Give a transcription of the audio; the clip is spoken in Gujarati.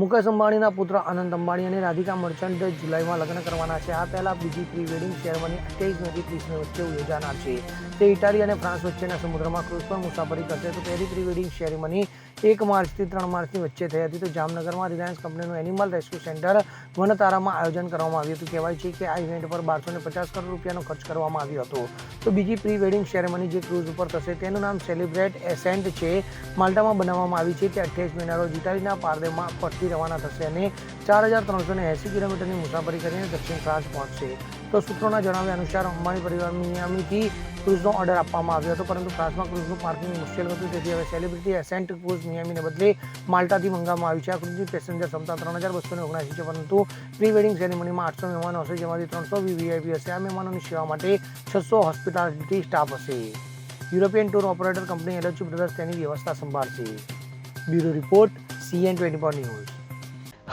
મુકેશ અંબાણીના પુત્ર આનંદ અંબાણી અને રાધિકા મર્ચન્ટ જુલાઈમાં લગ્ન કરવાના છે. આ પહેલા બીજી પ્રી વેડિંગ સેરેમની અઠ્યાવીસ નજીક ત્રીસ વચ્ચે યોજાનાર છે. તે ઇટાલી અને ફ્રાન્સ વચ્ચેના સમુદ્રમાં ક્રૂઝ પર મુસાફરી કરશે. તો પહેલી પ્રી વેડિંગ સેરેમની એક માર્ચથી ત્રણ માર્ચની વચ્ચે થઈ હતી. તો જામનગરમાં રિલાયન્સ કંપનીનું એનિમલ રેસ્ક્યુ સેન્ટર વનતારામાં આયોજન કરવામાં આવ્યું હતું. કહેવાય છે કે આ ઇવેન્ટ પર બારસો ને પચાસ કરોડ રૂપિયાનો ખર્ચ કરવામાં આવ્યો હતો. તો બીજી પ્રી વેડિંગ સેરેમની જે ક્રૂઝ ઉપર થશે તેનું નામ સેલિબ્રેટ એસેન્ટ છે. માલ્ટામાં બનાવવામાં આવી છે તે અઠ્યાવીસ મહિના રોજ ઇટાલીના પારદેમાં પરથી રવાના થશે અને ચાર હજાર ત્રણસો ને એંસી કિલોમીટરની મુસાફરી કરીને દક્ષિણ ફ્રાન્સ પહોંચશે. તો સૂત્રોના જણાવ્યા અનુસાર અંબાણી પરિવાર મિયામીથી ક્રૂઝનો ઓર્ડર આપવામાં આવ્યો હતો, પરંતુ ફ્રાન્સમાં ક્રૂઝનું પાર્કિંગ મુશ્કેલ હતું, તેથી હવે સેલિબ્રિટી એસેન્ટ ક્રૂઝ મિયામીને બદલે માલ્ટાથી મંગાવવામાં આવ્યું છે. આ ક્રૂઝની પેસેન્જર ક્ષમતા ત્રણ હજાર બસો ઓગણસી છે, પરંતુ પ્રી વેડિંગ સેરેમનીમાં આઠસો મહેમાનો હશે જેમાંથી ત્રણસો વીવીઆઈપી હશે. આ મહેમાનોની સેવા માટે છસો હોસ્પિટાલિટી સ્ટાફ હશે. યુરોપિયન ટૂર ઓપરેટર કંપની એલર્જી બ્રદર્સ તેની વ્યવસ્થા સંભાળશે. Bureau report CN twenty four news.